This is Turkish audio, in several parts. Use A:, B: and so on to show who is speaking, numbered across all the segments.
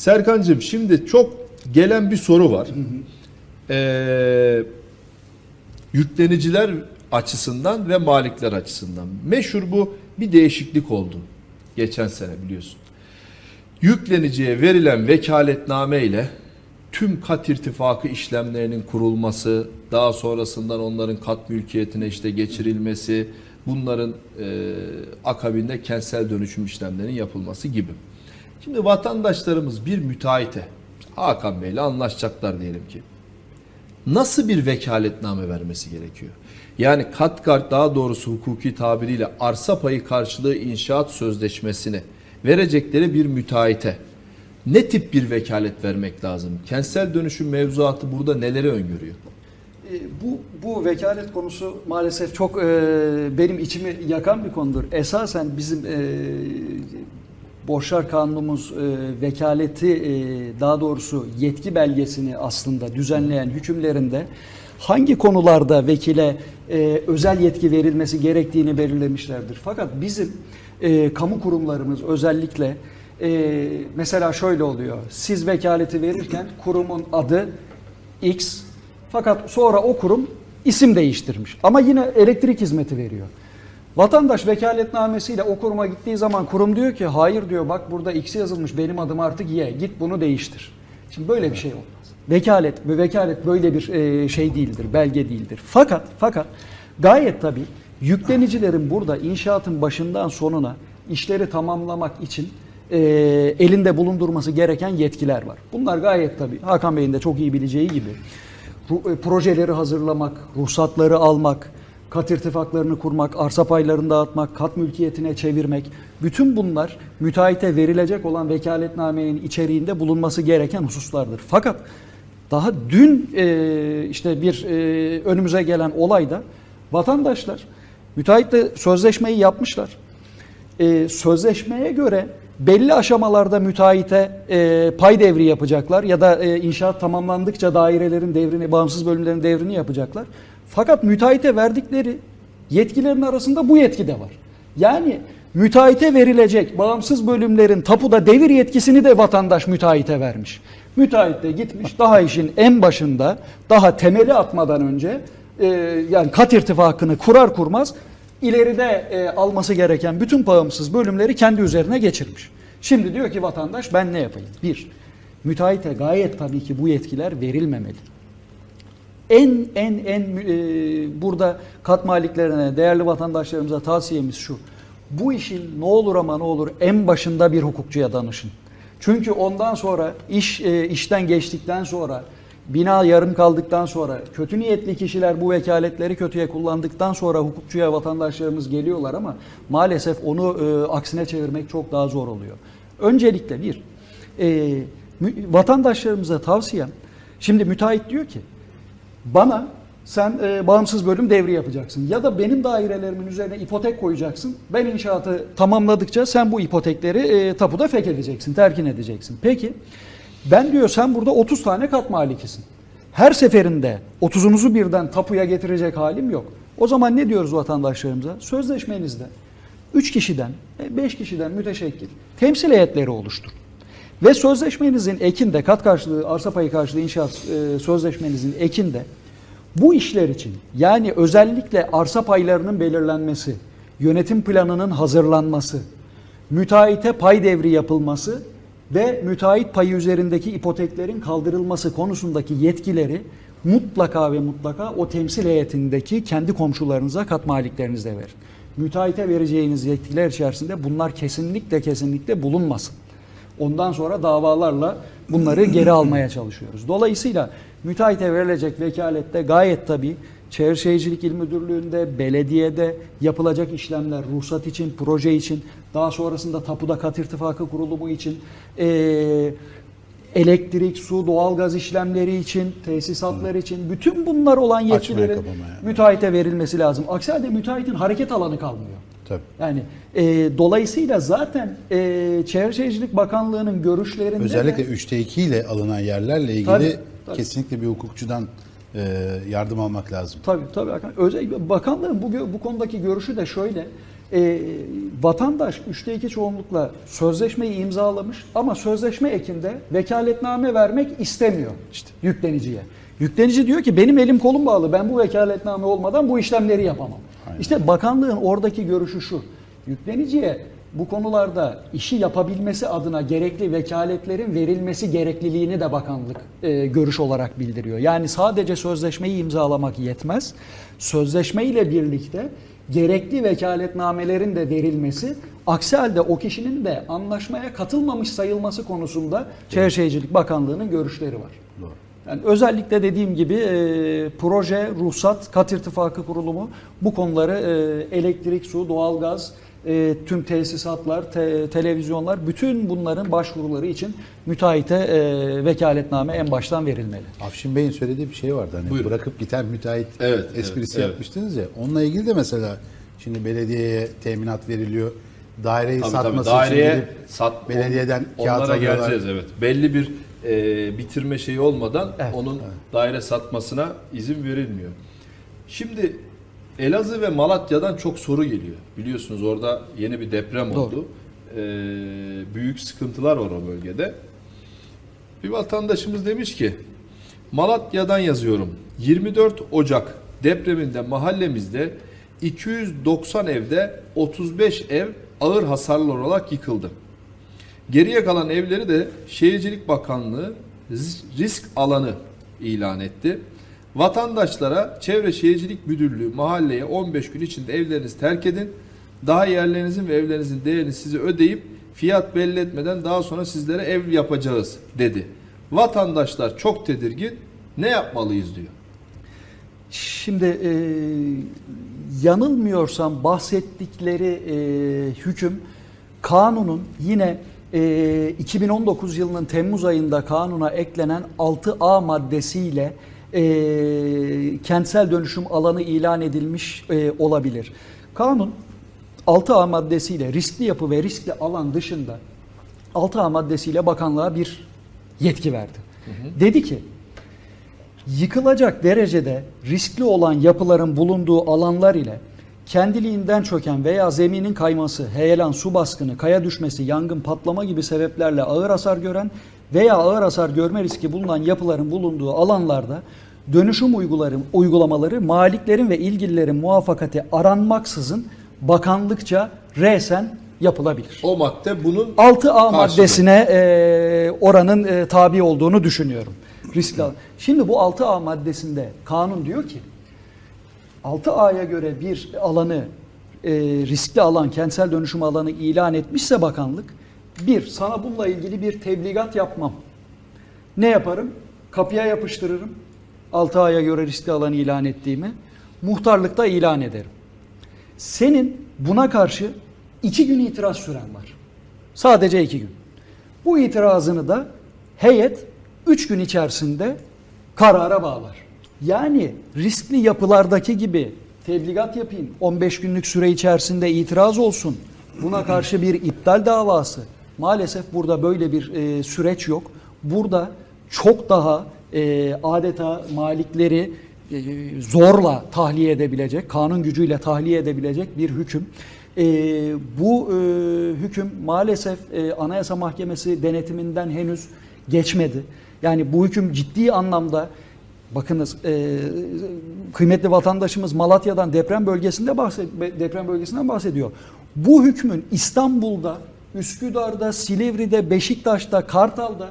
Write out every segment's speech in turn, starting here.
A: Serkan'cığım şimdi çok gelen bir soru var. Ee, yükleniciler açısından ve malikler açısından. Meşhur bu bir değişiklik oldu. Geçen sene biliyorsun. Yükleniciye verilen vekaletname ile tüm kat irtifakı işlemlerinin kurulması, daha sonrasından onların kat mülkiyetine işte geçirilmesi, bunların e, akabinde kentsel dönüşüm işlemlerinin yapılması gibi. Şimdi vatandaşlarımız bir müteahhite, Hakan Bey'le anlaşacaklar diyelim ki. Nasıl bir vekaletname vermesi gerekiyor? Yani katkart daha doğrusu hukuki tabiriyle arsa payı karşılığı inşaat sözleşmesini verecekleri bir müteahhite ne tip bir vekalet vermek lazım? Kentsel dönüşüm mevzuatı burada neleri öngörüyor?
B: E, Bu, bu vekalet konusu maalesef çok e, benim içimi yakan bir konudur. Esasen bizim e, borçlar kanunumuz e, vekaleti e, daha doğrusu yetki belgesini aslında düzenleyen hükümlerinde hangi konularda vekile e, özel yetki verilmesi gerektiğini belirlemişlerdir. Fakat bizim e, kamu kurumlarımız özellikle e, mesela şöyle oluyor. Siz vekaleti verirken kurumun adı X fakat sonra o kurum isim değiştirmiş. Ama yine elektrik hizmeti veriyor. Vatandaş vekaletnamesiyle o kuruma gittiği zaman kurum diyor ki hayır diyor bak burada X yazılmış benim adım artık Y git bunu değiştir. Şimdi böyle bir şey olmaz. Vekalet ve vekalet böyle bir e, şey değildir, belge değildir. Fakat fakat gayet tabii yüklenicilerin burada inşaatın başından sonuna işleri tamamlamak için e, elinde bulundurması gereken yetkiler var. Bunlar gayet tabii Hakan Bey'in de çok iyi bileceği gibi e, projeleri hazırlamak, ruhsatları almak, kat irtifaklarını kurmak, arsa paylarını dağıtmak, kat mülkiyetine çevirmek, bütün bunlar müteahhite verilecek olan vekaletnamenin içeriğinde bulunması gereken hususlardır. Fakat daha dün e, işte bir e, önümüze gelen olayda vatandaşlar müteahhitle sözleşmeyi yapmışlar. E, sözleşmeye göre belli aşamalarda müteahhite e, pay devri yapacaklar ya da e, inşaat tamamlandıkça dairelerin devrini, bağımsız bölümlerin devrini yapacaklar. Fakat müteahhite verdikleri yetkilerin arasında bu yetki de var. Yani müteahhite verilecek bağımsız bölümlerin tapuda devir yetkisini de vatandaş müteahhite vermiş. Müteahhit de gitmiş daha işin en başında daha temeli atmadan önce e, yani kat irtifakını kurar kurmaz ileride e, alması gereken bütün bağımsız bölümleri kendi üzerine geçirmiş. Şimdi diyor ki vatandaş ben ne yapayım? Bir, müteahhite gayet tabii ki bu yetkiler verilmemeli. En en en e, burada kat maliklerine, değerli vatandaşlarımıza tavsiyemiz şu. Bu işin ne olur ama ne olur en başında bir hukukçuya danışın. Çünkü ondan sonra iş e, işten geçtikten sonra bina yarım kaldıktan sonra kötü niyetli kişiler bu vekaletleri kötüye kullandıktan sonra hukukçuya vatandaşlarımız geliyorlar ama maalesef onu e, aksine çevirmek çok daha zor oluyor. Öncelikle bir e, vatandaşlarımıza tavsiyem şimdi müteahhit diyor ki bana sen e, bağımsız bölüm devri yapacaksın ya da benim dairelerimin üzerine ipotek koyacaksın. Ben inşaatı tamamladıkça sen bu ipotekleri e, tapuda fek edeceksin, terkin edeceksin. Peki ben diyor sen burada 30 tane kat malikisin. Her seferinde 30'unuzu birden tapuya getirecek halim yok. O zaman ne diyoruz vatandaşlarımıza? Sözleşmenizde 3 kişiden, 5 kişiden müteşekkil temsil heyetleri oluşturun. Ve sözleşmenizin ekinde kat karşılığı, arsa payı karşılığı inşaat e, sözleşmenizin ekinde bu işler için yani özellikle arsa paylarının belirlenmesi, yönetim planının hazırlanması, müteahhite pay devri yapılması ve müteahhit payı üzerindeki ipoteklerin kaldırılması konusundaki yetkileri mutlaka ve mutlaka o temsil heyetindeki kendi komşularınıza, kat maliklerinize verin. Müteahhite vereceğiniz yetkiler içerisinde bunlar kesinlikle kesinlikle bulunmasın. Ondan sonra davalarla bunları geri almaya çalışıyoruz. Dolayısıyla müteahhite verilecek vekalette gayet tabii Çevre Şehircilik İl Müdürlüğü'nde, belediyede yapılacak işlemler, ruhsat için, proje için, daha sonrasında tapuda kat irtifakı kurulumu için, eee, elektrik, su, doğalgaz işlemleri için, tesisatlar için, bütün bunlar olan yetkilerin
C: yani.
B: müteahhite verilmesi lazım. Aksi halde müteahhitin hareket alanı kalmıyor.
C: Tabii.
B: Yani e, dolayısıyla zaten e, Çevre Şehircilik Bakanlığı'nın görüşlerinde
C: Özellikle
B: de,
C: 3'te 2 ile alınan yerlerle ilgili
B: Tabii, tabii.
C: kesinlikle bir hukukçudan e, yardım almak lazım.
B: tabii tabii Hakan, özel, bakanlığın bu bu konudaki görüşü de şöyle. e, vatandaş üçte iki çoğunlukla sözleşmeyi imzalamış ama sözleşme ekinde vekaletname vermek istemiyor işte yükleniciye. Yüklenici diyor ki benim elim kolum bağlı ben bu vekaletname olmadan bu işlemleri yapamam.
C: Aynen.
B: İşte bakanlığın oradaki görüşü şu. Yükleniciye bu konularda işi yapabilmesi adına gerekli vekaletlerin verilmesi gerekliliğini de bakanlık e, görüş olarak bildiriyor. Yani sadece sözleşmeyi imzalamak yetmez. Sözleşme ile birlikte gerekli vekaletnamelerin de verilmesi, aksi halde o kişinin de anlaşmaya katılmamış sayılması konusunda Çevre Şehircilik Bakanlığı'nın görüşleri var.
C: Doğru.
B: Yani özellikle dediğim gibi e, proje, ruhsat, kat irtifakı kurulumu bu konuları e, elektrik, su, doğalgaz, e, tüm tesisatlar, te- televizyonlar bütün bunların başvuruları için müteahhite e, vekaletname en baştan verilmeli.
C: Afşin Bey'in söylediği bir şey vardı. Hani
A: Buyurun.
C: bırakıp giden müteahhit
A: Evet,
C: esprisi
A: evet, evet.
C: yapmıştınız ya. Onunla ilgili de mesela şimdi belediyeye teminat veriliyor. Daireyi
A: Tabii tabii
C: satması
A: daireye
C: için gidip
A: sat,
C: belediyeden
A: on-
C: kağıt
A: onlara
C: alıyorlar.
A: geleceğiz evet. Belli bir e, bitirme şeyi olmadan
B: Evet,
A: onun daire satmasına izin verilmiyor. Şimdi Elazığ ve Malatya'dan çok soru geliyor. Biliyorsunuz orada yeni bir deprem
B: Doğru.
A: oldu. E, büyük sıkıntılar var o bölgede. Bir vatandaşımız demiş ki Malatya'dan yazıyorum. 24 Ocak depreminde mahallemizde 290 evde 35 ev ağır hasarlı olarak yıkıldı. Geriye kalan evleri de Şehircilik Bakanlığı risk- alanı ilan etti. Vatandaşlara Çevre Şehircilik Müdürlüğü mahalleye 15 gün içinde evlerinizi terk edin. Daha yerlerinizin ve evlerinizin değerini size ödeyip fiyat belli etmeden daha sonra sizlere ev yapacağız dedi. Vatandaşlar çok tedirgin. Ne yapmalıyız diyor.
B: Şimdi e, yanılmıyorsam bahsettikleri e, hüküm kanunun yine e, 2019 yılının Temmuz ayında kanuna eklenen 6A maddesiyle e, kentsel dönüşüm alanı ilan edilmiş e, olabilir. Kanun 6A maddesiyle riskli yapı ve riskli alan dışında 6A maddesiyle bakanlığa bir yetki verdi. Dedi ki yıkılacak derecede riskli olan yapıların bulunduğu alanlar ile kendiliğinden çöken veya zeminin kayması, heyelan, su baskını, kaya düşmesi, yangın, patlama gibi sebeplerle ağır hasar gören veya ağır hasar görme riski bulunan yapıların bulunduğu alanlarda dönüşüm uyguları, uygulamaları maliklerin ve ilgililerin muvaffakati aranmaksızın bakanlıkça resen yapılabilir.
A: O madde bunun
B: 6A
A: Karşılığı.
B: maddesine e, oranın e, tabi olduğunu düşünüyorum. Riskli. Şimdi bu 6A maddesinde kanun diyor ki 6A'ya göre bir alanı e, riskli alan, kentsel dönüşüm alanı ilan etmişse bakanlık bir, sana bununla ilgili bir tebligat yapmam. Ne yaparım? Kapıya yapıştırırım. 6A'ya göre riskli alan ilan ettiğimi. Muhtarlıkta ilan ederim. Senin buna karşı iki gün itiraz süren var. Sadece iki gün. Bu itirazını da heyet üç gün içerisinde karara bağlar. Yani riskli yapılardaki gibi tebligat yapayım, 15 günlük süre içerisinde itiraz olsun, buna karşı bir iptal davası. Maalesef burada böyle bir e, süreç yok. Burada çok daha e, adeta malikleri e, zorla tahliye edebilecek, kanun gücüyle tahliye edebilecek bir hüküm. E, bu e, hüküm maalesef e, Anayasa Mahkemesi denetiminden henüz geçmedi. Yani bu hüküm ciddi anlamda bakınız e, kıymetli vatandaşımız Malatya'dan deprem bölgesinde bahsed deprem bölgesinden bahsediyor. Bu hükmün İstanbul'da, Üsküdar'da, Silivri'de, Beşiktaş'ta, Kartal'da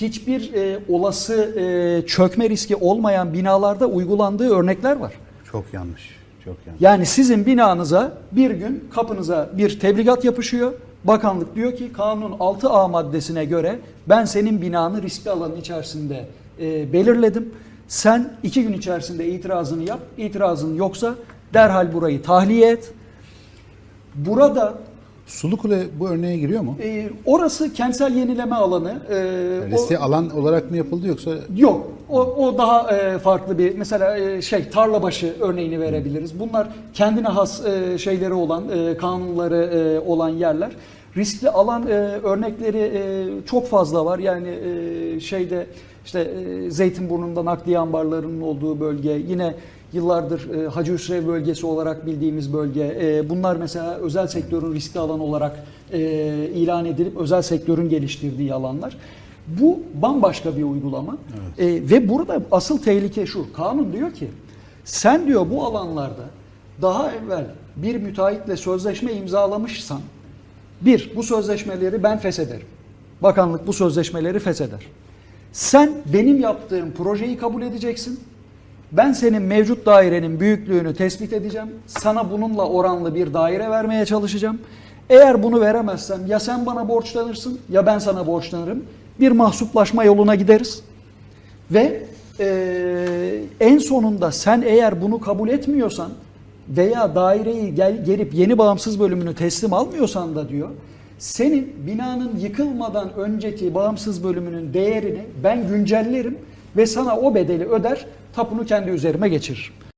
B: hiçbir e, olası e, çökme riski olmayan binalarda uygulandığı örnekler var.
C: Çok yanlış. Çok yanlış.
B: Yani sizin binanıza bir gün kapınıza bir tebligat yapışıyor. Bakanlık diyor ki kanun 6A maddesine göre ben senin binanı riskli alanın içerisinde e, belirledim. Sen iki gün içerisinde itirazını yap. İtirazın yoksa derhal burayı tahliye et. Burada
C: Sulukule bu örneğe giriyor mu?
B: e, orası kentsel yenileme alanı. E, o-
C: Riskli alan olarak mı yapıldı yoksa
B: Yok. O, o daha e, farklı bir mesela e, şey tarlabaşı örneğini verebiliriz. Bunlar kendine has e, şeyleri olan e, kanunları e, olan yerler. Riskli alan e, örnekleri e, çok fazla var. Yani e, şeyde işte e, Zeytinburnu'nda nakliye ambarlarının olduğu bölge, yine Yıllardır e, Hacı Hüsrev bölgesi olarak bildiğimiz bölge. E, bunlar mesela özel sektörün riskli alan olarak e, ilan edilip özel sektörün geliştirdiği alanlar. Bu bambaşka bir uygulama. E, ve burada asıl tehlike şu. Kanun diyor ki sen diyor bu alanlarda daha evvel bir müteahhitle sözleşme imzalamışsan bir, bu sözleşmeleri ben feshederim. Bakanlık bu sözleşmeleri fesheder. Sen benim yaptığım projeyi kabul edeceksin. Ben senin mevcut dairenin büyüklüğünü tespit edeceğim. Sana bununla oranlı bir daire vermeye çalışacağım. Eğer bunu veremezsem ya sen bana borçlanırsın ya ben sana borçlanırım. Bir mahsuplaşma yoluna gideriz. Ve eee, en sonunda sen eğer bunu kabul etmiyorsan veya daireyi gel, gelip yeni bağımsız bölümünü teslim almıyorsan da diyor senin binanın yıkılmadan önceki bağımsız bölümünün değerini ben güncellerim ve sana o bedeli öder tapunu kendi üzerime geçiririm.